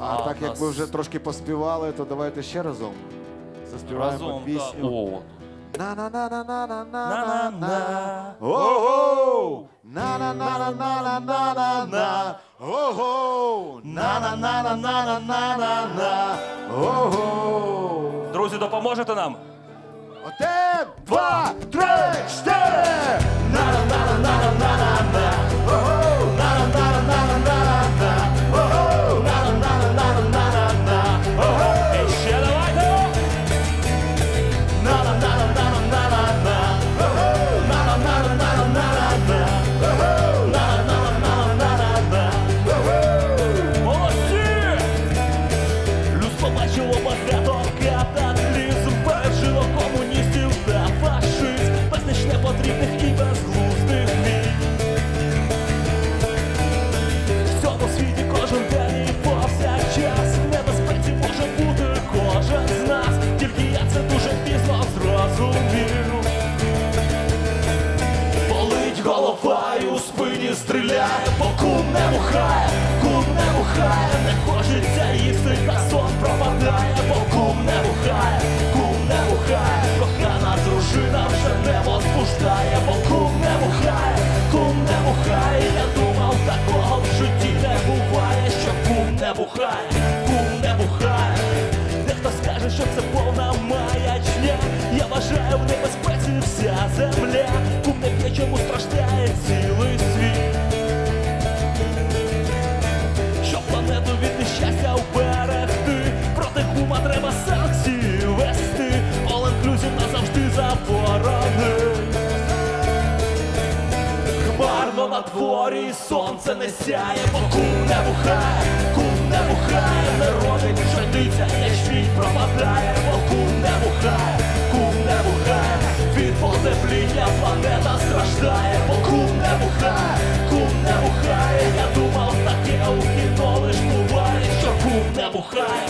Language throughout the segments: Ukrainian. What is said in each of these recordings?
А А, так як нас- ви вже трошки поспівали, то давайте ще разом заспіваємо Разом, пісню. О, на на на на на на на На-на-на. на Ого! на на на на на на на на на Ого! на на на на на на на на на Ого! Друзі, допоможете нам? Один, два, три, стріляє, бо кум не мухає, кум не мухає, не хочеться їсти, та сон пропадає, бо кум не мухає, кум не мухає, кохана дружина вже не возбуждає, бо кум не мухає, кум не мухає, я думав, такого в житті не буває, що кум не мухає, кум не мухає. Дехто скаже, що це повна маячня. Я вважаю дворі сонце не сяє, бо кум не бухає, кум не бухає, не робить пшениця, ячмінь пропадає, бо кум не бухає, кум не бухає, від потепління планета страждає, бо кум не бухає, кум не бухає, я думав таке у кіно лиш буває, що кум не бухає,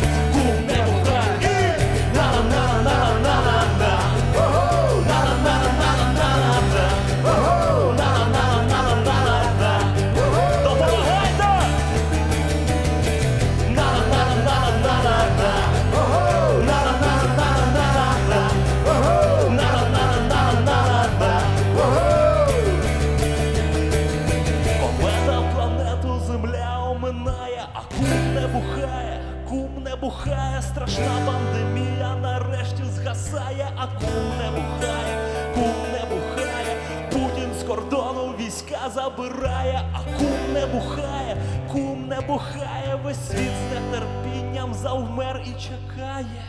бухає, страшна пандемія нарешті згасає, а кум не бухає, кум не бухає, Путін з кордону війська забирає, а кум не бухає, кум не бухає, весь світ з нетерпінням завмер і чекає.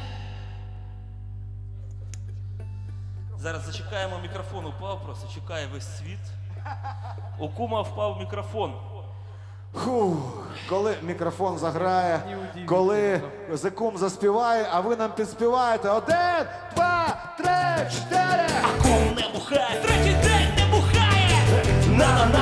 Зараз зачекаємо мікрофон упав, просто чекає весь світ. У кума впав мікрофон. Фух, коли мікрофон заграє, коли зикум заспіває, а ви нам підспіваєте. Один, два, три, чотири. А кум не бухає, третій день не бухає. На на на на